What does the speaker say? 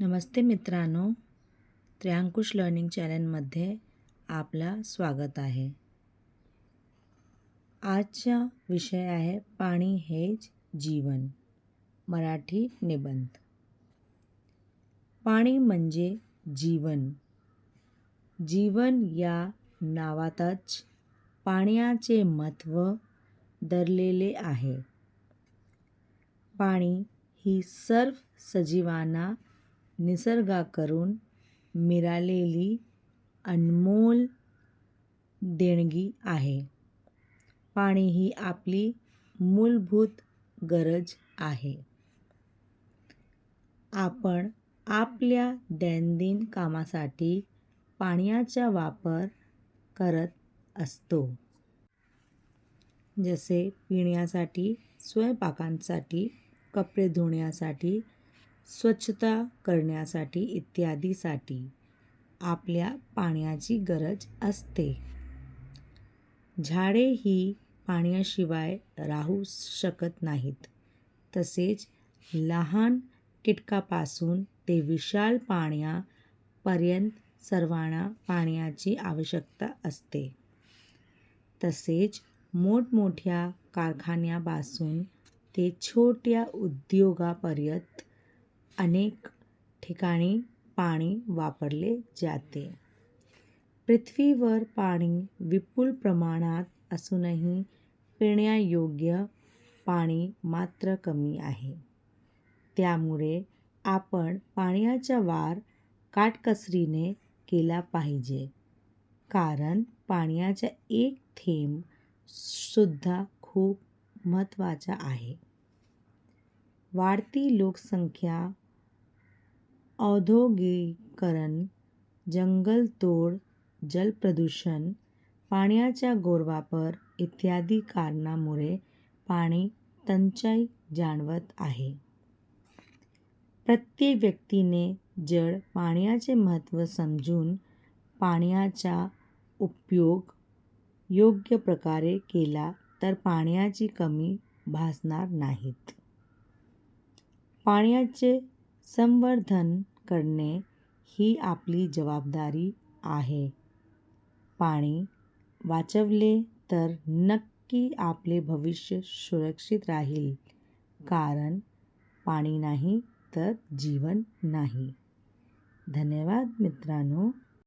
नमस्ते मित्रांनो त्र्यांकुश लर्निंग चॅनलमध्ये आपलं स्वागत आहे. आजचा विषय आहे पाणी हेच जीवन मराठी निबंध. पाणी म्हणजे जीवन. जीवन या नावातच पाण्याचे महत्त्व दरलेले आहे. पाणी ही सर्व सजीवांना निसर्गाकडून मिळालेली अनमोल देणगी आहे. पाणी ही आपली मूलभूत गरज आहे. आपण आपल्या दैनंदिन कामासाठी पाण्याचा वापर करत असतो. जसे पिण्यासाठी स्वयंपाकांसाठी कपडे धुण्यासाठी स्वच्छता करण्यासाठी इत्यादीसाठी आपल्या पाण्याची गरज असते. झाडे ही पाण्याशिवाय राहू शकत नाहीत. तसेच लहान कीटकापासून ते विशाल पाण्यापर्यंत सर्वांना पाण्याची आवश्यकता असते. तसेच मोठमोठ्या कारखान्यापासून ते छोट्या उद्योगापर्यंत अनेक ठिकाणी पाणी वापरले जाते. पृथ्वीवर पाणी विपुल प्रमाणात असूनही पिण्यायोग्य पाणी मात्र कमी आहे. त्यामुळे आपण पाण्याचा वार काटकसरीने केला पाहिजे. कारण पाण्याचा एक थेंब सुद्धा खूप महत्त्वाचा आहे. वाढती लोकसंख्या औद्योगिकीकरण जंगलतोड जलप्रदूषण पाण्याचा गैरवापर इत्यादी कारणांमुळे पाणी टंचाई जाणवत आहे. प्रत्येक व्यक्तीने जड पाण्याचे महत्त्व समजून पाण्याचा उपयोग योग्य प्रकारे केला तर पाण्याची कमी भासणार नाहीत. पाण्याचे संवर्धन करणे ही आपली जबाबदारी आहे. पाणी वाचवले तर नक्की आपले भविष्य सुरक्षित राहील. कारण पाणी नाही तर जीवन नाही. धन्यवाद मित्रांनो.